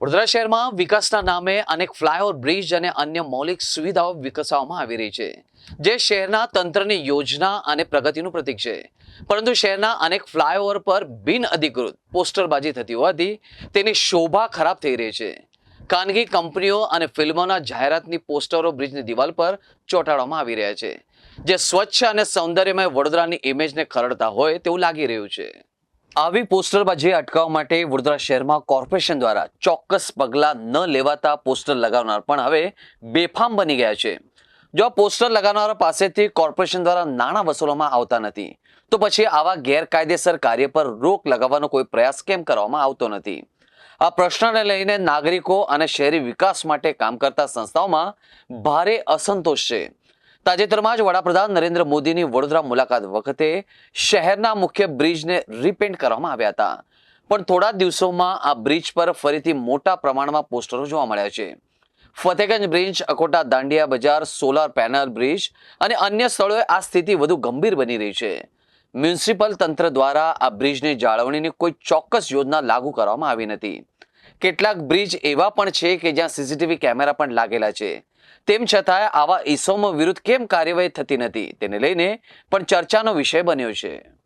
વડોદરા શહેરમાં વિકાસના નામે અનેક ફ્લાયઓવર બ્રિજ અને અન્ય મૌલિક સુવિધાઓ વિકસાવવામાં આવી રહી છે, જે શહેરના તંત્રની યોજના અને પ્રગતિનું પ્રતીક છે. પરંતુ શહેરના અનેક ફ્લાયઓવર પર બિનઅધિકૃત પોસ્ટરબાજી થતી હોવાથી તેની શોભા ખરાબ થઈ રહી છે. ખાનગી કંપનીઓ અને ફિલ્મોના જાહેરાતની પોસ્ટરો બ્રિજની દિવાલ પર ચોંટાડવામાં આવી રહ્યા છે, જે સ્વચ્છ અને સૌંદર્યમય વડોદરાની ઇમેજને ખરડતા હોય તેવું લાગી રહ્યું છે. આવી પોસ્ટરબાજી અટકાવવા માટે વડોદરા શહેરમાં કોર્પોરેશન દ્વારા ચોક્કસ પગલાં ન લેવાતા પોસ્ટર લગાવનાર પણ હવે બેફામ બની ગયા છે. જો પોસ્ટર લગાવનારા પાસેથી કોર્પોરેશન દ્વારા નાણાં વસૂલવામાં આવતા નથી, તો પછી આવા ગેરકાયદેસર કાર્ય પર રોક લગાવવાનો કોઈ પ્રયાસ કેમ કરવામાં આવતો નથી? આ પ્રશ્નને લઈને નાગરિકો અને શહેરી વિકાસ માટે કામ કરતા સંસ્થાઓમાં ભારે અસંતોષ છે. તાજેતરમાં જ વડાપ્રધાન નરેન્દ્ર મોદીની વડોદરા મુલાકાત વખતે શહેરના મુખ્ય બ્રિજને રિપેન્ટ કરવામાં આવ્યા હતા. પણ થોડા દિવસોમાં આ બ્રિજ પર ફરીથી મોટા પ્રમાણમાં પોસ્ટરો જોવા મળ્યા છે. ફતેગંજ બ્રિજ, અકોટા દાંડિયા બજાર, સોલાર પેનલ બ્રિજ અને અન્ય સ્થળોએ આ સ્થિતિ વધુ ગંભીર બની રહી છે. મ્યુનિસિપલ તંત્ર દ્વારા આ બ્રિજની જાળવણીની કોઈ ચોક્કસ યોજના લાગુ કરવામાં આવી નથી. કેટલાક બ્રિજ એવા પણ છે કે જ્યાં સીસીટીવી કેમેરા પણ લાગેલા છે. તેમ છતાં આવા ઈસમો વિરુદ્ધ કેમ કાર્યવાહી થતી નથી? તેને લઈને પણ ચર્ચાનો વિષય બન્યો છે.